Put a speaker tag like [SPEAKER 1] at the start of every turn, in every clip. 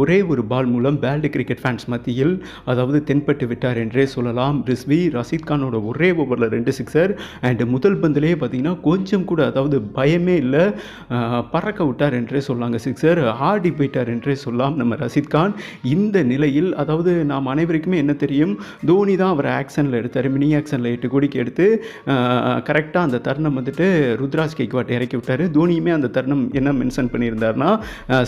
[SPEAKER 1] ஒரே ஒரு பால் மூலம் வேர்ல்டு கிரிக்கெட் ஃபேன்ஸ் மத்தியில் அதாவது தென்பட்டு விட்டார் என்றே சொல்லலாம். ரிஸ்வி ரஷீத் கானோட ஒரே ஓவரில் ரெண்டு சிக்ஸர் அண்ட் முதல் பந்திலே பார்த்தீங்கன்னா கொஞ்சம் கூட அதாவது பயமே இல்லை பறக்க விட்டார் என்றே சொல்லாங்க சிக்ஸர் ஆடி போயிட்டார் என்றே சொல்லலாம் நம்ம ரஷீத் கான். இந்த நிலையில் அதாவது நாம் அனைவருக்குமே என்ன தெரியும்? தோனி தான் அவர் ஆக்ஷனில் எடுத்தார் மினி ஆக்ஷனில் எட்டு கோடிக்கு எடுத்து கரெக்டாக அந்த தருணம் வந்துட்டு ருத்ராஜ் கெய்க்வாட் இறக்கி விட்டார். தோனியுமே அந்த தருணம் என்ன மென்ஷன் பண்ணியிருந்தாருன்னா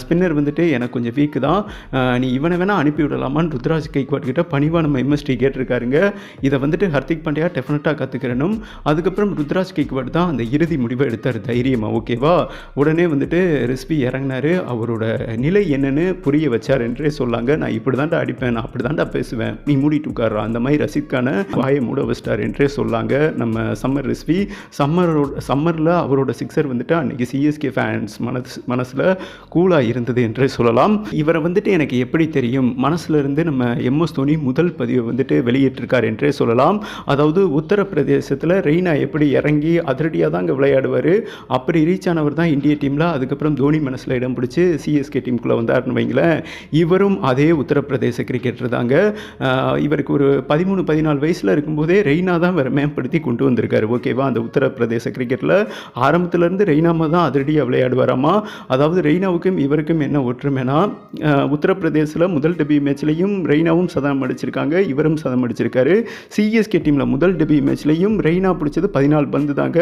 [SPEAKER 1] ஸ்பின்னர் வந்துட்டு எனக்கு கொஞ்சம் வீக்கு தான். அஹ் நீ இவனை வேணால் அனுப்பி விடலாமான்னு ருத்ராஜ் கைக்வாட் கிட்ட பணிவாக நம்ம எம்எஸ்டி கேட்டிருக்காருங்க. இதை வந்துட்டு ஹர்திக் பாண்டியா டெஃபினட்டாக கற்றுக்கிறனும் அதுக்கப்புறம் ருத்ராஜ் கைக்வாட் தான் அந்த இறுதி முடிவை எடுத்தார் தைரியமாக ஓகேவா உடனே வந்துட்டு ரெசிபி இறங்கினார். அவரோட நிலை என்னன்னு புரிய வச்சார் என்றே சொல்லாங்க. நான் இப்படி தாண்டா அடிப்பேன் நான் அப்படி தாண்டா பேசுவேன். நீ மூடிட்டு உட்கார்றா. அந்த மாதிரி ரசித்கான வாயை மூட வச்சிட்டார் என்றே சொல்லாங்க. நம்ம சம்மர் ரெசிபி சம்மரோட சம்மரில் அவரோட சிக்ஸர் வந்துட்டு அன்றைக்கி சிஎஸ்கே ஃபேன்ஸ் மனசு மனசில் கூலாக இருந்தது என்றே சொல்லலாம். இவரை வந்துட்டு எனக்கு எப்படி தெரியும்? மனசுலேருந்து நம்ம எம்எஸ் தோனி முதல் பதிவை வந்துட்டு வெளியிட்டிருக்கார் என்றே சொல்லலாம். அதாவது உத்தரப்பிரதேசத்தில் ரெய்னா எப்படி இறங்கி அதிரடியாக தான் அங்கே விளையாடுவார். அப்படி ரீச் ஆனவர் தான் இந்திய டீமில் அதுக்கப்புறம் தோனி மனசில் இடம் பிடிச்சி சிஎஸ்கே டீமுக்குள்ளே வந்தார்னு வைங்களேன். இவரும் அதே உத்தரப்பிரதேச கிரிக்கெட்டர் தாங்க. இவருக்கு ஒரு பதிமூணு பதினாலு வயசில் இருக்கும்போதே ரெய்னா தான் வேறு மேம்படுத்தி கொண்டு வந்திருக்காரு. ஓகேவா அந்த உத்தரப்பிரதேச கிரிக்கெட்டில் ஆரம்பத்துலேருந்து ரெய்னாமா தான் அதிரடியாக விளையாடுவாராமா? அதாவது ரெய்னாவுக்கும் இவருக்கும் என்ன ஒற்றுமைனா உத்தரப்பிரதேசில் முதல் டெபி மேட்ச்லையும் ரெய்னாவும் சதம் அடிச்சிருக்காங்க இவரும் சதம் அடிச்சிருக்காரு. சிஎஸ்கே டீமில் முதல் டெபி மேட்ச்லையும் ரெய்னா பிடிச்சது பதினாலு பந்து தாங்க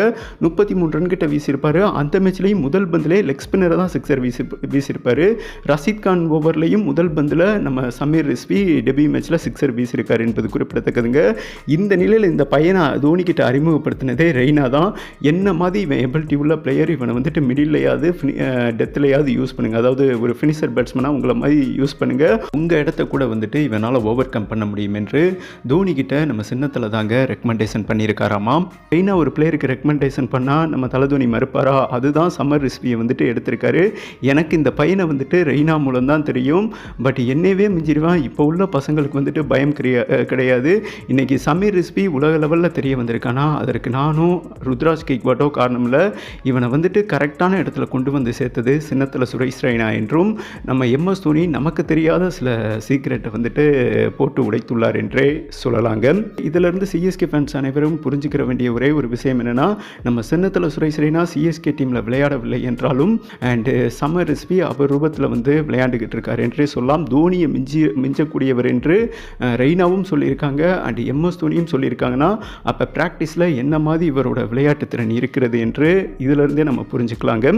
[SPEAKER 1] முப்பத்தி மூணு ரன் கிட்ட வீசியிருப்பார். அந்த மேட்ச்லையும் முதல் பந்திலே லெக் ஸ்பின்னரை தான் சிக்ஸர் வீசி வீசியிருப்பார். ரஷீத் கான் ஓவர்லையும் முதல் பந்தில் நம்ம சமீர் ரிஸ்வி டெபி மேட்ச்சில் சிக்ஸர் வீசியிருக்காரு என்பது குறிப்பிடத்தக்கதுங்க. இந்த நிலையில் இந்த பையனை தோனிக்கிட்ட அறிமுகப்படுத்தினதே ரெய்னா தான். என்ன மாதிரி இவன் எபிலிட்டி உள்ள பிளேயர் இவனை வந்துட்டு மிடில்லையாவது டெத்லையாவது யூஸ் பண்ணுங்க. அதாவது ஒரு ஃபினிஷர் பேட்ஸ்மனாக உங்களை மாதிரி யூஸ் பண்ணுங்க. உங்கள் இடத்த கூட வந்துட்டு இவனால் ஓவர் கம் பண்ண முடியும் என்று தோனி கிட்ட நம்ம சின்னத்தில் தாங்க ரெக்கமெண்டேஷன் பண்ணியிருக்காராமாம். ரெய்னா ஒரு பிளேயருக்கு ரெக்கமெண்டேஷன் பண்ணால் நம்ம தலதோனி மறுப்பாரா? அதுதான் சம்மர் ரிஸ்வியை வந்துட்டு எடுத்திருக்காரு. எனக்கு இந்த பையனை வந்துட்டு ரெய்னா மூலம் தான் தெரியும். பட் என்னவே மிஞ்சிடுவேன் இப்போ உள்ள பசங்களுக்கு வந்துட்டு பயம் கிடையா கிடையாது. இன்னைக்கு சமீர் ரெசிபி உலக லெவலில் தெரிய வந்திருக்கானா? அதற்கு நானும் ருத்ராஜ் கேக்வாட்டோ காரணம் இல்லை இவனை வந்துட்டு கரெக்டான இடத்துல கொண்டு வந்து சேர்த்தது சின்னத்தில் சுரேஷ் ரெய்னா என்றும். நம்ம எம்எஸ் தோனி நமக்கு தெரியாத சில சீக்ரெட்டை வந்துட்டு போட்டு உடைத்துள்ளார் என்றே சொல்லலாங்க. இதிலிருந்து சிஎஸ்கே ஃபேன்ஸ் அனைவரும் புரிஞ்சுக்கிற வேண்டிய ஒரே ஒரு விஷயம் என்னென்னா நம்ம சின்னத்தில் சுரேஷ் ரெய்னா சிஎஸ்கே டீமில் விளையாடவில்லை என்றாலும் அண்டு சம்மர் ரெசிபி அவர் ரூபத்தில் வந்து விளையாண்டுக்கிட்டு இருக்கார் என்றே சொல்லலாம். தோனியை மிஞ்சி மிஞ்சக்கூடியவர் என்று ரெய்னாவும் சொல்லியிருக்காங்க. அண்ட் எம்எஸ் தோனியும் சொல்லியிருக்காங்கன்னா அப்போ ப்ராக்டிஸில் என்ன மாதிரி இவரோட விளையாட்டு திறன் இருக்கிறது என்று இதிலிருந்தே நம்ம புரிஞ்சுக்கலாங்க.